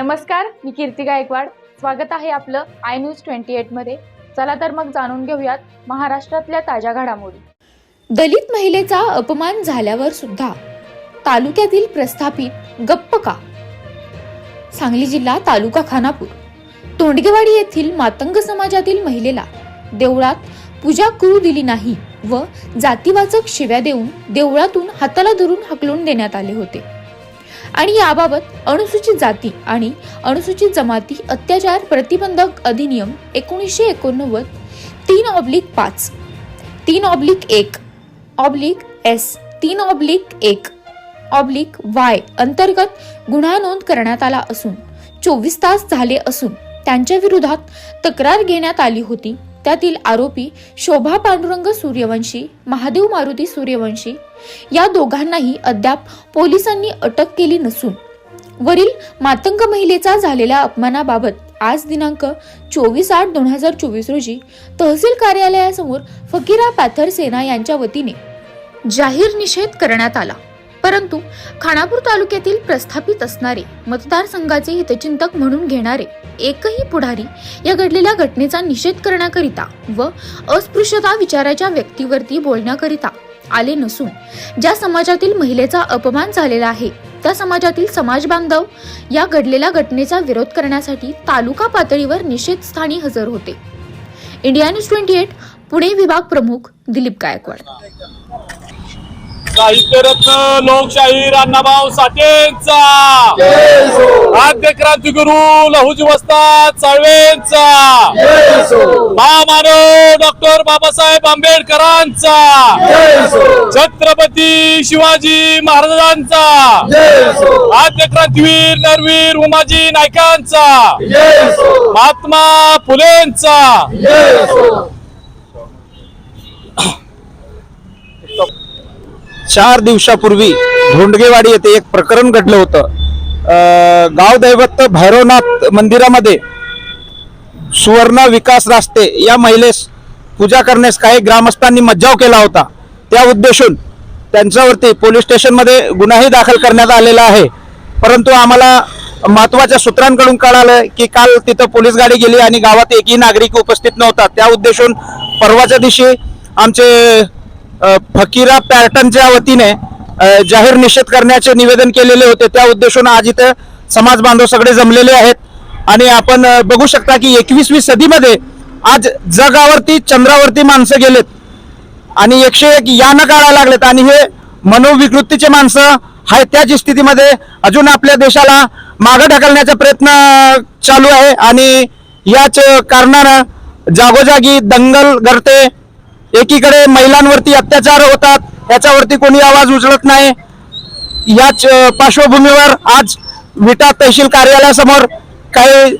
नमस्कार मी कीर्ती गायकवाड. स्वागत आहे आपलं आय न्यूज ट्वेंटी एटमध्ये चला तर मग जाणून घेऊयात महाराष्ट्रातल्या ताज्या घडामोडी. दलित महिलेचा अपमान झाल्यावर सुद्धा तालुक्यातील प्रस्थापित गप्प का? सांगली जिल्हा तालुका खानापूर. तोंडगेवाडी येथील मातंग समाजातील महिलेला देवळात पूजा करू दिली नाही व जातीवाचक शिव्या देऊन देवळातून हाताला धरून हकलून देण्यात आले होते. आणि याबाबत अनुसूचित जाती आणि अनुसूचित जमाती अत्याचार प्रतिबंधक अधिनियम एकोणीसशे एकोणनव्वद तीन ऑब्लिक पाच तीन ऑब्लिक एक ऑब्लिक एस तीन ऑब्लिक एक ऑब्लिक वाय अंतर्गत गुन्हा नोंद करण्यात आला असून चोवीस तास झाले असून त्यांच्या विरोधात तक्रार घेण्यात आली होती. त्यातील आरोपी शोभा पांडुरंग सूर्यवंशी महादेव मारुती सूर्यवंशी या दोघांनाही अद्याप पोलिसांनी अटक केली नसून वरील मातंग महिलेचा झालेल्या अपमानाबाबत आज दिनांक चोवीस आठ दोन हजार चोवीस रोजी तहसील कार्यालयासमोर फकीरा पॅथर सेना यांच्या वतीने जाहीर निषेध करण्यात आला. परंतु खानापूर तालुक्यातील प्रस्थापित असणारे मतदारसंघाचे हितचिंतक म्हणून घेणारे एकही पुढारी या घडलेल्या घटनेचा निषेध करण्याकरिता व अस्पृश्यता विचाराच्या व्यक्तीवरती बोलण्याकरिता आले नसून ज्या समाजातील महिलेचा अपमान झालेला आहे त्या समाजातील समाज बांधव या घडलेल्या घटनेचा विरोध करण्यासाठी तालुका पातळीवर निषेध स्थानी हजर होते. India news twenty eight Pune विभाग प्रमुख दिलीप गायकवाड. साहित्यरत्न लोकशाही अण्णाभाऊ साठेंचा. आद्य क्रांतिगुरु लहुजी वस्ताद साळवेंचा महामानव डॉक्टर बाबासाहेब आंबेडकरांचा. छत्रपती शिवाजी महाराजांचा. आद्य क्रांतीवीर नरवीर उमाजी नायकांचा. महात्मा फुलेंचा. चार दिवसापूर्वी धोंडगेवाडी येथे एक प्रकरण घडलं होतं. गावदैवत भैरवनाथ मंदिरामध्ये सुवर्ण विकास रास्ते या महिलेस पूजा करण्यास काही ग्रामस्थांनी मज्जाव केला होता. त्या उद्देशून त्यांच्यावरती पोलीस स्टेशनमध्ये गुन्हाही दाखल करण्यात आलेला आहे. परंतु आम्हाला महत्त्वाच्या सूत्रांकडून कळालं की काल तिथं पोलीस गाडी गेली आणि गावात एकही नागरिक उपस्थित नव्हता. त्या उद्देशून परवाच्या दिवशी आमचे फकीरा पॅटर्नच्या वतीने जाहीर निषेध करण्याचे निवेदन केलेले होते. त्या उद्देशानं आज इथं समाज बांधव सगळे जमलेले आहेत. आणि आपण बघू शकता की एकवीसवी सदीमध्ये आज जगावरती चंद्रावरती माणसं गेलेत. आणि एकशे एक यानं काढायला लागलेत. आणि हे मनोविकृतीचे माणसं आहेत त्याच स्थितीमध्ये अजून आपल्या देशाला मागं ढकलण्याचा प्रयत्न चालू आहे. आणि याच कारणानं जागोजागी दंगल घडते. एकीकडे महिलांवरती अत्याचार होतात याच्यावरती कोणी आवाज उचलत नाही. याच पार्श्वभूमीवर आज विटा तहसील कार्यालयासमोर काही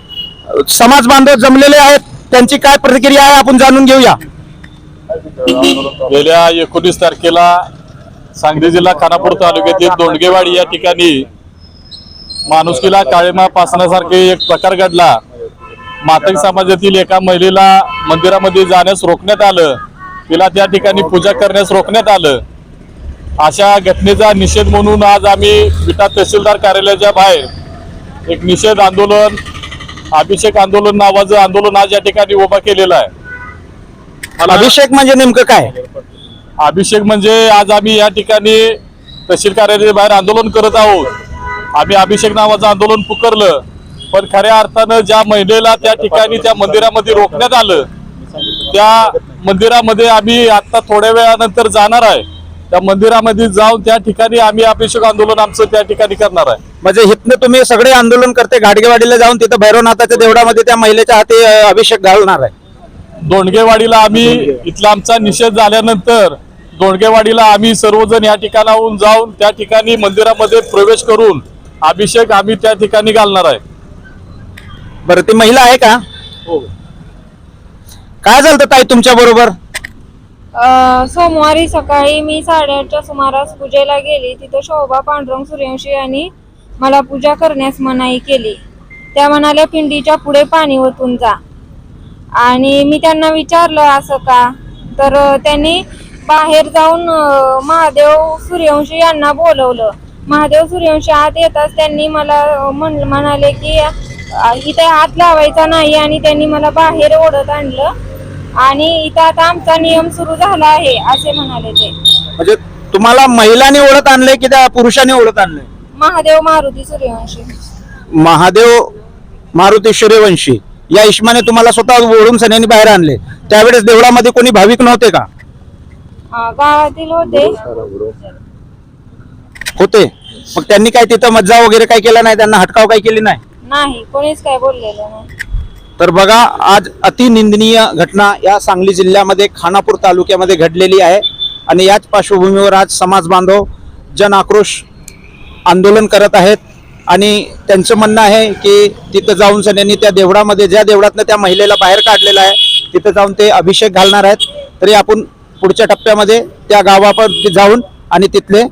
समाज बांधव जमलेले आहेत. त्यांची काय प्रतिक्रिया आहे आपण जाणून घेऊया. गेल्या एकोणीस तारखेला सांगली जिल्हा खानापूर तालुक्यातील दोंडगेवाडी या ठिकाणी माणुसकीला काळेमा पासण्यासारखे एक प्रकार घडला. मातंग समाजातील एका महिलेला मंदिरामध्ये जाण्यास रोखण्यात आलं. तिला त्या ठिकाणी पूजा करण्यास रोखण्यात आलं. अशा घटनेचा निषेध म्हणून आज आम्ही विटा तहसीलदार कार्यालयाच्या बाहेर एक निषेध आंदोलन अभिषेक आंदोलन नावाचं आंदोलन आज या ठिकाणी उभा केलेलं आहे. अभिषेक म्हणजे नेमकं काय? अभिषेक म्हणजे आज आम्ही या ठिकाणी तहसील कार्यालयाच्या बाहेर आंदोलन करत आहोत. आम्ही अभिषेक नावाचं आंदोलन पुकारलं पण खऱ्या अर्थानं ज्या महिलेला त्या ठिकाणी त्या मंदिरामध्ये रोखण्यात आलं त्या मंदिरामध्ये आम्ही आता थोड्या वेळानंतर जाणार आहे. त्या मंदिरामध्ये जाऊन त्या ठिकाणी आम्ही अभिषेक आंदोलन आमचं त्या ठिकाणी करणार आहे. म्हणजे इथनं तुम्ही सगळे आंदोलन करते गाडगेवाडीला जाऊन तिथं भैरवनाथाच्या देवळामध्ये त्या महिलेच्या हाती अभिषेक घालणार आहे. दोंडगेवाडीला आम्ही इथला आमचा निषेध झाल्यानंतर दोंडगेवाडीला आम्ही सर्वजण या ठिकाणाहून जाऊन त्या ठिकाणी मंदिरामध्ये प्रवेश करून अभिषेक आम्ही त्या ठिकाणी घालणार आहे. बरं ती महिला आहे का? काय झालं ताई तुमच्या बरोबर? अ, सोमवारी सकाळी मी साडेआठच्या सुमारास पूजेला गेली. तिथं शोभा पांडुरंग सूर्यवंशी यांनी मला पूजा करण्यास मनाई केली. त्या म्हणाल्या पिंडीच्या पुढे पाणी ओतून जा. आणि मी त्यांना विचारलं असं का? तर अ, त्यांनी बाहेर जाऊन अ, महादेव सूर्यवंशी यांना बोलवलं. महादेव सूर्यवंशी आत येताच त्यांनी मला अ, म्हण म्हणाले की अ, इथे हात लावायचा नाही. आणि त्यांनी मला बाहेर ओढत आणलं. आणि इथं आता आमचा नियम सुरू झाला आहे असे म्हणाले ते. म्हणजे तुम्हाला महिलांनी ओढत आणले की त्या पुरुषांनी ओढत आणले महादेव मारुती सूर्यवंशी. महादेव मारुती सूर्यवंशी या इश्माने तुम्हाला स्वतः ओढून सन्यानी बाहेर आणले. त्यावेळेस देवळामध्ये कोणी भाविक नव्हते का? अ, गावातील होते. होते. मग त्यांनी काय तिथं मज्जा वगैरे काय केला नाही? त्यांना हटकाव काय केली नाही? नाही कोणीच काय बोललेलं नाही. तर बघा आज अतिनिंदनीय घटना या सांगली जिल्ह्यामध्ये खानापूर तालुक्यामध्ये घडलेली आहे. आणि याच पार्श्वभूमीवर आज समाज बांधव जन आक्रोश आंदोलन करत आहेत. आणि त्यांचं म्हणणं आहे की तिथं जाऊन सन्यांनी त्या देवळामध्ये ज्या देवळातनं त्या महिलेला बाहेर काढलेलं आहे तिथं जाऊन ते अभिषेक घालणार आहेत. तरी आपण पुढच्या टप्प्यामध्ये त्या गावापर जाऊन आणि तिथले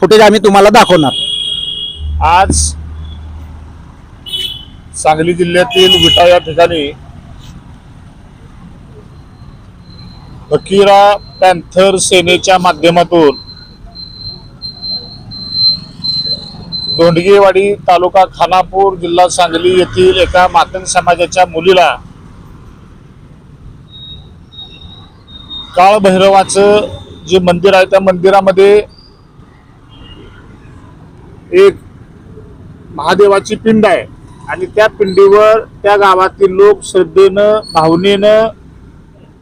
फुटेज आम्ही तुम्हाला दाखवणार. आज सांगली जिल्ह्यातील विटा या ठिकाणी फकीरा पॅन्थर सेनेच्या माध्यमातून धोंडगेवाडी तालुका खानापूर जिल्हा सांगली येथील एका मातंग समाजाच्या मुलीला काळभैरवाचं जे मंदिर आहे त्या मंदिरामध्ये एक महादेवाची पिंड आहे. आणि त्या पिंडीवर त्या गावातील लोक श्रद्धेनं भावनेनं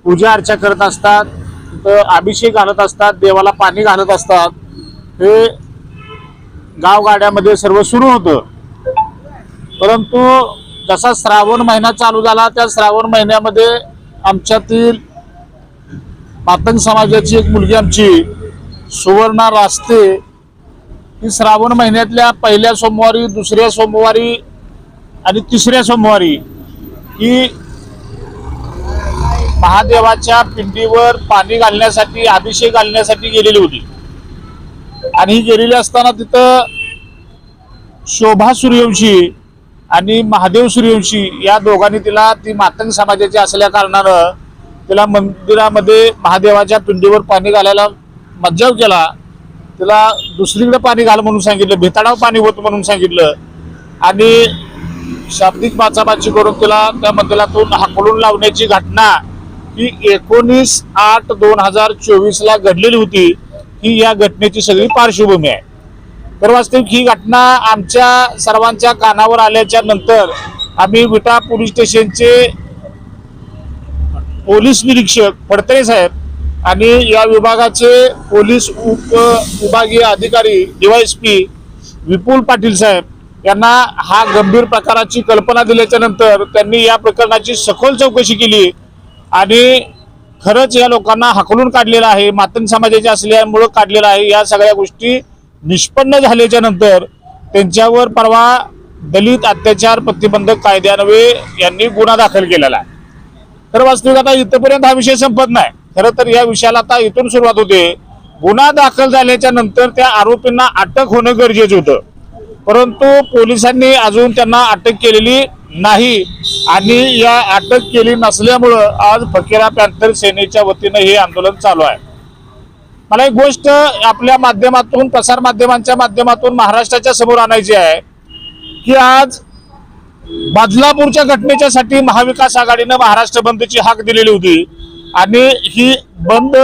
पूजा अर्चा करत असतात. तिथं अभिषेक घालत असतात देवाला पाणी घालत असतात. हे गावगाड्यामध्ये सर्व सुरू होतं. परंतु जसा श्रावण महिना चालू झाला त्या श्रावण महिन्यामध्ये आमच्यातील मातंग समाजाची एक मुलगी आमची सुवर्णा रास्ते ही श्रावण महिन्यातल्या पहिल्या सोमवारी दुसऱ्या सोमवारी आणि तिसऱ्या सोमवारी ही महादेवाच्या पिंडीवर पाणी घालण्यासाठी अभिषेक घालण्यासाठी गेलेली होती. आणि ही गेलेली असताना तिथं शोभा सूर्यवंशी आणि महादेव सूर्यवंशी या दोघांनी तिला ती मातंग समाजाची असल्या कारणानं तिला मंदिरामध्ये महादेवाच्या पिंडीवर पाणी घालायला मज्जाव केला. तिला दुसरीकडे पाणी घाल म्हणून सांगितलं भेताडाव पाणी होत म्हणून सांगितलं. आणि शाब्दिक बाचाबाची करून तिला त्या मंदिरातून हाकलून लावण्याची घटना ही एकोणीस आठ दोन हजार चोवीस ला घडलेली होती. ही या घटनेची सगळी पार्श्वभूमी आहे. तर वास्तविक ही घटना आमच्या सर्वांच्या कानावर आल्याच्यानंतर आम्ही विटा पोलीस स्टेशनचे पोलीस निरीक्षक फडतरे साहेब आणि या विभागाचे पोलीस उप विभागीय अधिकारी डीवायएसपी विपुल पाटील साहेब यांना हा गंभीर प्रकाराची कल्पना दिल्याच्या नंतर त्यांनी या प्रकरणाची सखोल चौकशी केली. आणि खरंच या लोकांना हाकलून काढलेलं आहे मातन समाजाचे असल्यामुळं काढलेलं आहे या सगळ्या गोष्टी निष्पन्न झाल्याच्यानंतर त्यांच्यावर परवा दलित अत्याचार प्रतिबंधक कायद्यान्वये यांनी गुन्हा दाखल केलेला आहे. तर वास्तविक आता इथपर्यंत हा विषय संपत नाही. खरं तर या विषयाला आता इथून सुरुवात होते. गुन्हा दाखल झाल्याच्यानंतर त्या आरोपींना अटक होणं गरजेचं होतं. परंतु पोलिसांनी अजून त्यांना अटक केलेली नाही आणि या अटक केली नसल्यामुळं आज फकीरा पॅन्थर सेनेच्या वतीनं हे आंदोलन चालू आहे. मला एक गोष्ट आपल्या माध्यमातून प्रसार माध्यमांच्या माध्यमातून महाराष्ट्राच्या समोर आणायची आहे की आज बदलापूरच्या घटनेच्या साठी महाविकास आघाडीनं महाराष्ट्र बंदची हाक दिलेली होती आणि ही बंद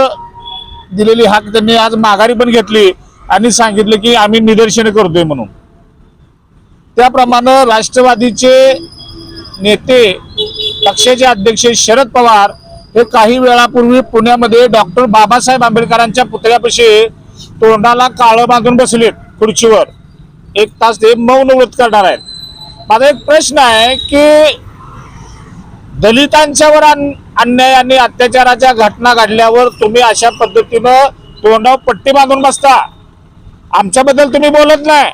दिलेली हाक त्यांनी आज माघारी पण घेतली आणि सांगितलं की आम्ही निदर्शन करतोय म्हणून. त्याप्रमाणे राष्ट्रवादीचे नेते पक्षाचे अध्यक्ष शरद पवार हे काही वेळापूर्वी पुण्यामध्ये डॉक्टर बाबासाहेब आंबेडकरांच्या पुतळ्यापाशी तोंडाला काळं बांधून बसलेत खुर्चीवर. एक तास ते मौन व्रत करणार आहेत. माझा एक प्रश्न आहे की दलितांच्यावर अन- अन्याय आणि अत्याचाराच्या घटना घडल्यावर तुम्ही अशा पद्धतीनं तोंडावर पट्टी बांधून बसता? आमच्याबद्दल तुम्ही बोलत नाही.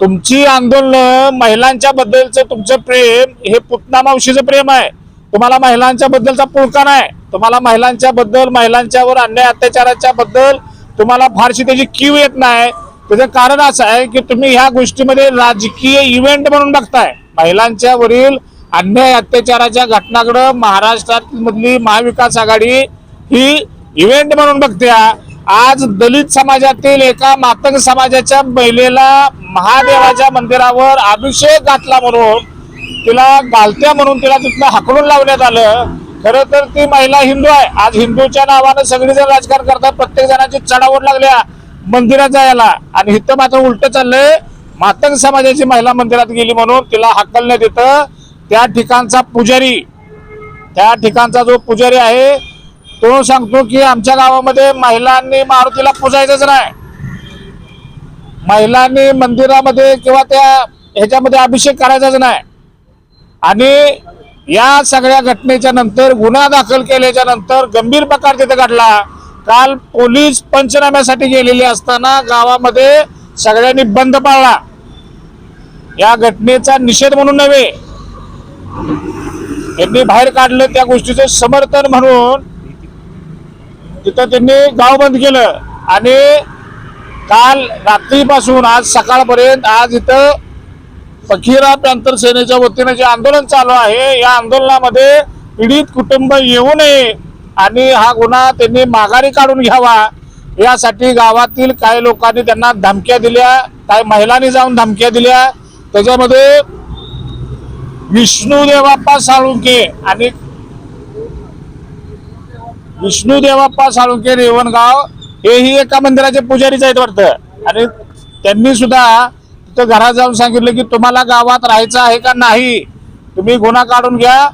तुमची आंदोलन महिलांच्या बद्दलचं तुमचं प्रेम हे पुतना मावशीचं प्रेम आहे. तुम्हाला महिलांच्या बद्दलचा पुळका नाही. तुम्हाला महिलांच्या बद्दल महिलांच्यावर अन्याय अत्याचाराच्या बद्दल तुम्हाला फारशी त्याची कीव येत नाही. त्याचं कारण असं आहे की तुम्ही ह्या गोष्टीमध्ये राजकीय इव्हेंट म्हणून बघताय. महिलांच्या वरील अन्याय अत्याचाराच्या घटनाकडं महाराष्ट्रात मधली महाविकास आघाडी ही इव्हेंट म्हणून बघत्या आज दलित समाजातील एका मातंग समाजाच्या महिलेला महादेवाच्या मंदिरावर अभिषेक घातला म्हणून तिला गालत्या म्हणून तिला तिथनं हाकलून लावण्यात आलं. खरं तर ती महिला हिंदू आहे. आज हिंदूच्या नावानं सगळीजण राजकारण करतात. प्रत्येक जणांची चढावड लागल्या मंदिरात जायला. आणि इथं मात्र उलट चाललंय. मातंग समाजाची महिला मंदिरात गेली म्हणून तिला हाकलण्यात येतं. त्या ठिकाणचा पुजारी त्या ठिकाणचा जो पुजारी आहे तो सांगतो की आमच्या गावामध्ये महिलांनी मारुतीला पुजायचंच नाही. महिलांनी मंदिरामध्ये किंवा त्या ह्याच्यामध्ये अभिषेक करायचाच नाही. आणि या सगळ्या घटनेच्या नंतर गुन्हा दाखल केल्याच्यानंतर गंभीर प्रकार तिथे घडला. काल पोलीस पंचनाम्यासाठी गेलेले असताना गावामध्ये सगळ्यांनी बंद पाळला. या घटनेचा निषेध म्हणून नव्हे. त्यांनी बाहेर काढलं त्या गोष्टीचं समर्थन म्हणून तिथं त्यांनी गाव बंद केलं. आणि काल रात्रीपासून आज सकाळपर्यंत आज इथं फकीरा प्रांतर सेनेच्या वतीनं जे आंदोलन चालू आहे या आंदोलनामध्ये पीडित कुटुंब येऊ नये आणि हा गुन्हा त्यांनी माघारी काढून घ्यावा. यासाठी गावातील काही लोकांनी त्यांना धमक्या दिल्या काही महिलांनी जाऊन धमक्या दिल्या. त्याच्यामध्ये विष्णू देवाप्पा साळुंके आणि विष्णू देवाप्पा साळुंके रेवणगाव हेही एका मंदिराचे पुजारीच आहेत वाटतं. आणि त्यांनी सुद्धा तिथं घरात जाऊन सांगितलं की तुम्हाला गावात राहायचं आहे का नाही? तुम्ही गुन्हा काढून घ्या.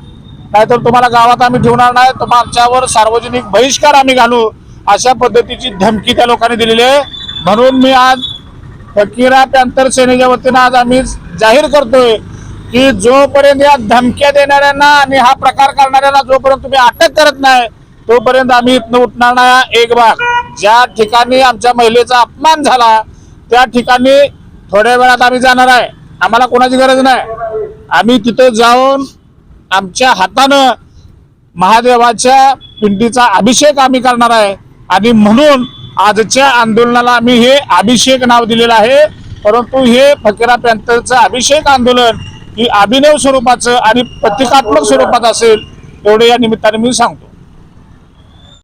नाहीतर तुम्हाला गावात आम्ही ठेवणार नाही. तुमच्यावर सार्वजनिक बहिष्कार आम्ही घालू. अशा पद्धतीची धमकी त्या लोकांनी दिलेली आहे. म्हणून मी आज फकीरा पॅंथर सेनेच्या वतीनं आज आम्ही जाहीर करतोय की जोपर्यंत या धमक्या देणाऱ्यांना आणि हा प्रकार करणाऱ्यांना जोपर्यंत तुम्ही अटक करत नाही तोपर्यंत आम्ही इथनं उठणार नाही. एक भाग. ज्या ठिकाणी आमच्या महिलेचा अपमान झाला त्या ठिकाणी थोड्या वेळात आम्ही जाणार आहे. आम्हाला कोणाची गरज नाही. आम्ही तिथं जाऊन आमच्या हातानं महादेवाच्या पिंडीचा अभिषेक आम्ही करणार आहे. आणि म्हणून आजच्या आंदोलनाला आम्ही हे अभिषेक नाव दिलेलं आहे. परंतु हे फकीरा पॅंथरचं अभिषेक आंदोलन ही अभिनव स्वरूपाचं आणि प्रतिकात्मक स्वरूपात असेल एवढे या निमित्ताने मी सांगतो.